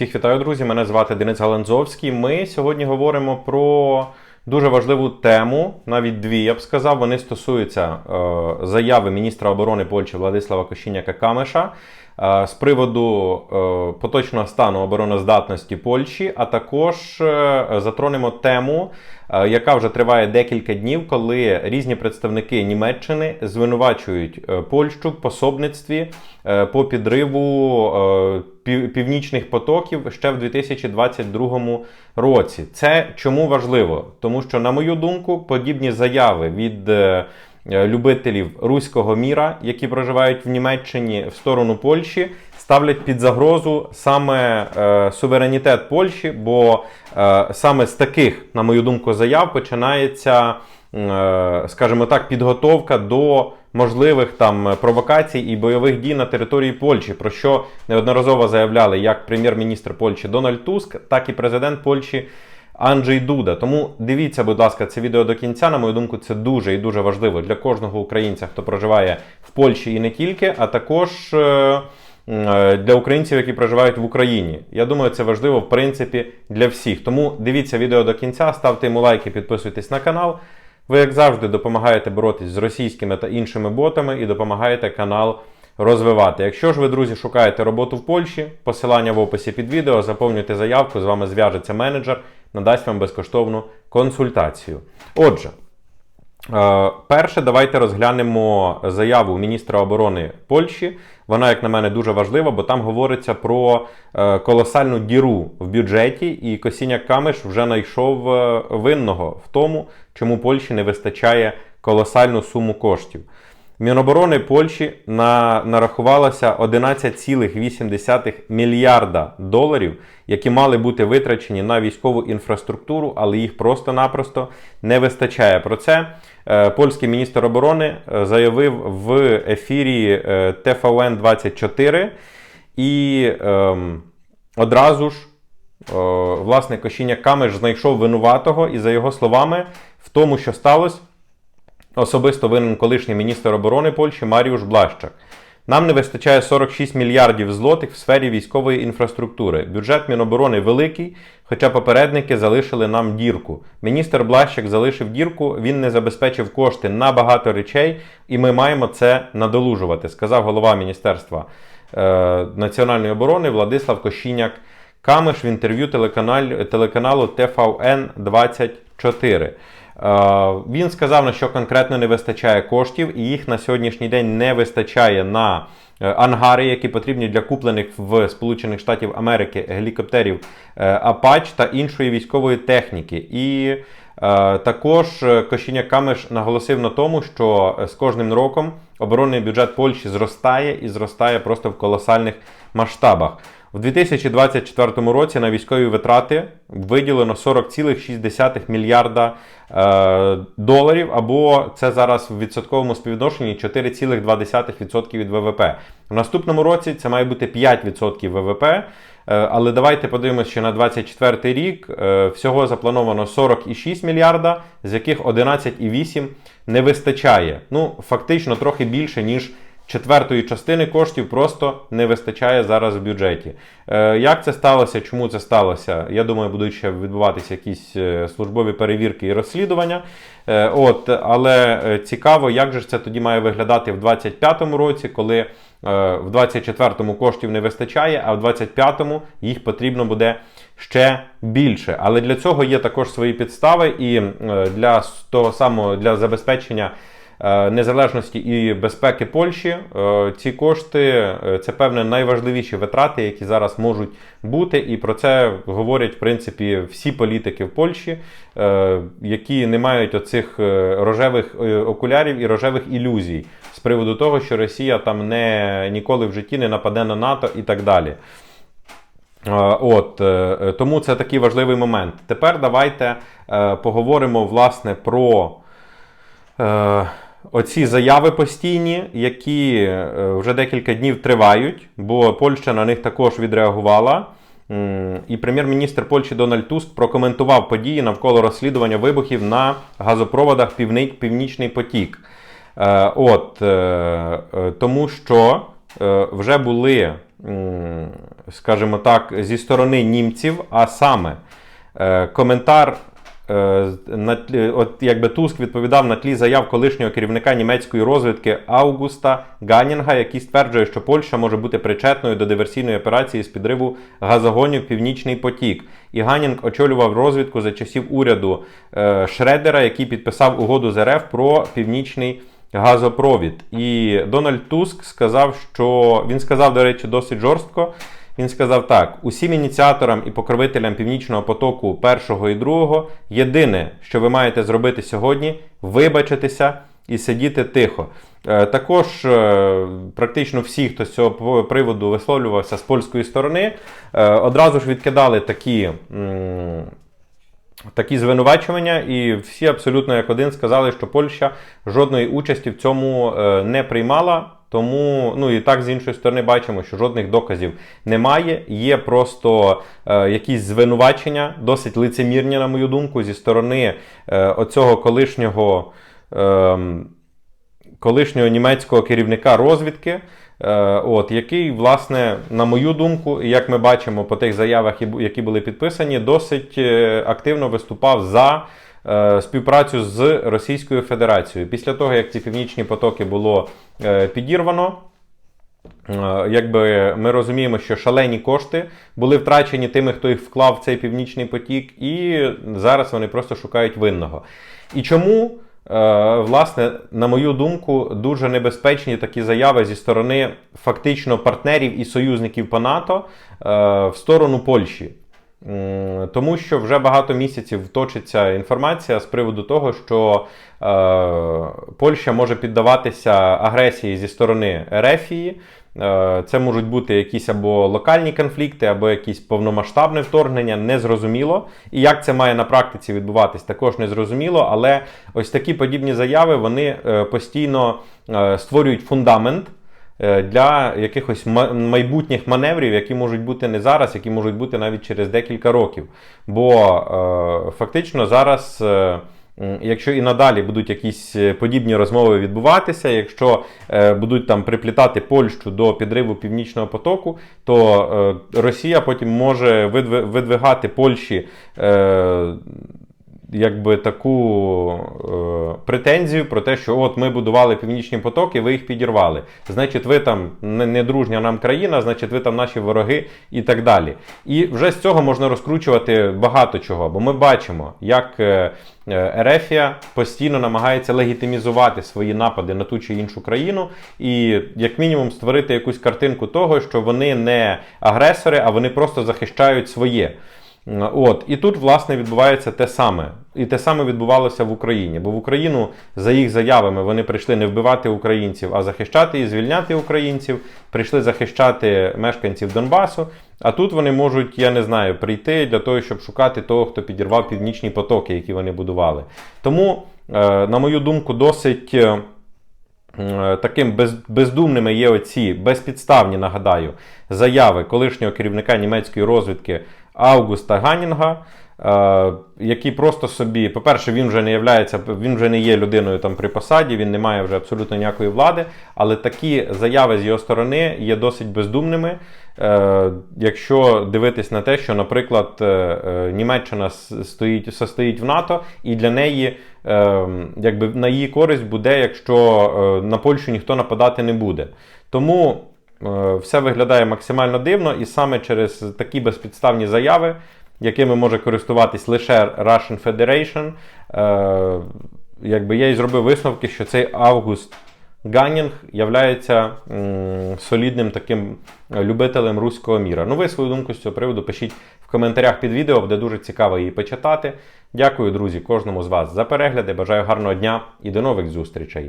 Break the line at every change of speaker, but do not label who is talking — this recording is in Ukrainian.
Всіх вітаю, друзі! Мене звати Денис Галанзовський. Ми сьогодні говоримо про дуже важливу тему, навіть дві, я б сказав. Вони стосуються е, заяви міністра оборони Польщі Владислава Кощіняка Камеша з приводу е, поточного стану обороноздатності Польщі, а також е, затронемо тему, е, яка вже триває декілька днів, коли різні представники Німеччини звинувачують е, Польщу в пособництві е, по підриву е, північних потоків ще в 2022 році. Це чому важливо? Тому що, на мою думку, подібні заяви від е, е, любителів руського міра, які проживають в Німеччині в сторону Польщі, ставлять під загрозу саме е, суверенітет Польщі, бо е, саме з таких, на мою думку, заяв починається, е, скажімо так, підготовка до можливих там провокацій і бойових дій на території Польщі, про що неодноразово заявляли як прем'єр-міністр Польщі Дональд Туск, так і президент Польщі. Анджей Дуда. Тому дивіться, будь ласка, це відео до кінця. На мою думку, це дуже і дуже важливо для кожного українця, хто проживає в Польщі і не тільки, а також е, е, для українців, які проживають в Україні. Я думаю, це важливо в принципі для всіх. Тому дивіться відео до кінця, ставте йому лайки, підписуйтесь на канал. Ви, як завжди, допомагаєте боротись з російськими та іншими ботами і допомагаєте канал розвивати. Якщо ж ви, друзі, шукаєте роботу в Польщі, посилання в описі під відео, заповнюйте заявку, з вами зв'яжеться менеджер, надасть вам безкоштовну консультацію. Отже, е, перше, давайте розглянемо заяву міністра оборони Польщі. Вона, як на мене, дуже важлива, бо там говориться про е, колосальну діру в бюджеті, і Косіняк Камиш вже знайшов е, винного в тому, чому Польщі не вистачає колосальну суму коштів. Міноборони Польщі на, нарахувалося 11,8 мільярда доларів, які мали бути витрачені на військову інфраструктуру, але їх просто-напросто не вистачає. Про це е, польський міністр оборони е, заявив в ефірі е, ТФОН 24 і ем, одразу ж е, власне Кощіня Камеш знайшов винуватого, і за його словами, в тому, що сталося. Особисто винен колишній міністр оборони Польщі Маріуш Блащак. Нам не вистачає 46 мільярдів злотих в сфері військової інфраструктури. Бюджет Міноборони великий, хоча попередники залишили нам дірку. Міністр Блащак залишив дірку, він не забезпечив кошти на багато речей, і ми маємо це надолужувати, сказав голова Міністерства е, національної оборони Владислав Кощіняк Камиш в інтерв'ю телеканалу ТВН 24. Е, Він сказав, на що конкретно не вистачає коштів, і їх на сьогоднішній день не вистачає на е, ангари, які потрібні для куплених в Сполучених Штатів Америки гелікоптерів е, Апач та іншої військової техніки. І також Кощіня Камеш наголосив на тому, що з кожним роком оборонний бюджет Польщі зростає і зростає просто в колосальних масштабах. В 2024 році на військові витрати виділено 40,6 мільярда е, доларів, або це зараз в відсотковому співвідношенні 4,2% від ВВП. В наступному році це має бути 5% ВВП. е, Але давайте подивимося, що на 2024 рік е, всього заплановано 40,6 мільярда, з яких 11,8 не вистачає. Ну, фактично трохи більше, ніж четвертої частини коштів просто не вистачає зараз в бюджеті. Е, Як це сталося? Чому це сталося? Я думаю, будуть ще відбуватися якісь е, службові перевірки і розслідування. Е, От, але цікаво, як же це тоді має виглядати в 2025 році, коли в 2024 коштів не вистачає, а в 2025 їх потрібно буде ще більше. Але для цього є також свої підстави, і для того самого для забезпечення незалежності і безпеки Польщі. е, Ці кошти е, це певне найважливіші витрати, які зараз можуть бути, і про це говорять в принципі всі політики в Польщі, е, які не мають оцих е, рожевих е, окулярів і рожевих ілюзій з приводу того, що Росія там не ніколи в житті не нападе на НАТО і так далі. Е, От, е, е, тому це такий важливий момент. Тепер давайте е, поговоримо власне про е, оці заяви постійні, які е, вже декілька днів тривають, бо Польща на них також відреагувала. І прем'єр-міністр Польщі Дональд Туск прокоментував події навколо розслідування вибухів на газопроводах Північний потік. Е, От, е, тому що вже були скажімо так, зі сторони німців, а саме коментар. Е, На тлі, от якби Туск відповідав на тлі заяв колишнього керівника німецької розвідки Аугуста Ганінга, який стверджує, що Польща може бути причетною до диверсійної операції з підриву газогонів Північний потік. І Ганінг очолював розвідку за часів уряду е, Шредера, який підписав угоду з РФ про північний газопровід. І Дональд Туск сказав, що він сказав, до речі, досить жорстко. Він сказав так: усім ініціаторам і покровителям північного потоку першого і другого єдине, що ви маєте зробити сьогодні, вибачитися і сидіти тихо. Е, Також е, практично всі, хто з цього приводу висловлювався з польської сторони, е, одразу ж відкидали такі. Такі звинувачування, і всі абсолютно як один сказали, що Польща жодної участі в цьому не приймала. Тому, ну і так з іншої сторони, бачимо, що жодних доказів немає. Є просто е, якісь звинувачення, досить лицемірні, на мою думку, зі сторони е, оцього колишнього. Е, колишнього німецького керівника розвідки, е, от, який, власне, на мою думку, як ми бачимо по тих заявах, які були підписані, досить е, активно виступав за співпрацю з Російською Федерацією. Після того, як ці північні потоки було е, підірвано. Е, Якби ми розуміємо, що шалені кошти були втрачені тими, хто їх вклав в цей північний потік, і зараз вони просто шукають винного. І чому, е, власне, на мою думку, дуже небезпечні такі заяви зі сторони фактично партнерів і союзників по НАТО е, в сторону Польщі? Тому що вже багато місяців точиться інформація з приводу того, що е, Польща може піддаватися агресії зі сторони Ерефії. Е, Це можуть бути якісь або локальні конфлікти, або якісь повномасштабне вторгнення, незрозуміло. І як це має на практиці відбуватись, також незрозуміло. Але ось такі подібні заяви вони е, постійно е, створюють фундамент для якихось ма- майбутніх маневрів, які можуть бути не зараз, які можуть бути навіть через декілька років. Бо е, фактично зараз. е, Якщо і надалі будуть якісь е, подібні розмови відбуватися, якщо е, будуть там приплітати Польщу до підриву Північного потоку, то е, Росія потім може видви- видвигати Польщі е, якби таку е, претензію про те, що от ми будували північні потоки, ви їх підірвали. Значить, ви там не, дружня нам країна, значить, ви там наші вороги і так далі. І вже з цього можна розкручувати багато чого, бо ми бачимо, як е, е, Ерефія постійно намагається легітимізувати свої напади на ту чи іншу країну, і як мінімум створити якусь картинку того, що вони не агресори, а вони просто захищають своє. От, і тут, власне, відбувається те саме. І те саме відбувалося в Україні. Бо в Україну, за їх заявами, вони прийшли не вбивати українців, а захищати і звільняти українців, прийшли захищати мешканців Донбасу. А тут вони можуть, я не знаю, прийти для того, щоб шукати того, хто підірвав північні потоки, які вони будували. Тому, е, на мою думку, досить. е, Таким без, бездумними є оці безпідставні, нагадаю, заяви колишнього керівника німецької розвідки Аугуста Ганінга, е, який просто собі, по-перше, він вже не являється, він вже не є людиною там при посаді, він не має вже абсолютно ніякої влади. Але такі заяви з його сторони є досить бездумними. Е, якщо дивитись на те, що, наприклад, е, Німеччина стоїть, состоїть в НАТО, і для неї, якби на її користь буде, якщо на Польщу ніхто нападати не буде. Тому все виглядає максимально дивно, і саме через такі безпідставні заяви, якими може користуватись лише Russian Federation, е, якби я і зробив висновки, що цей август. Ганнінг являється м, солідним таким е, любителем руського міра. Ну, ви свою думку з цього приводу пишіть в коментарях під відео, буде дуже цікаво її почитати. Дякую, друзі, кожному з вас за перегляди. Бажаю гарного дня і до нових зустрічей.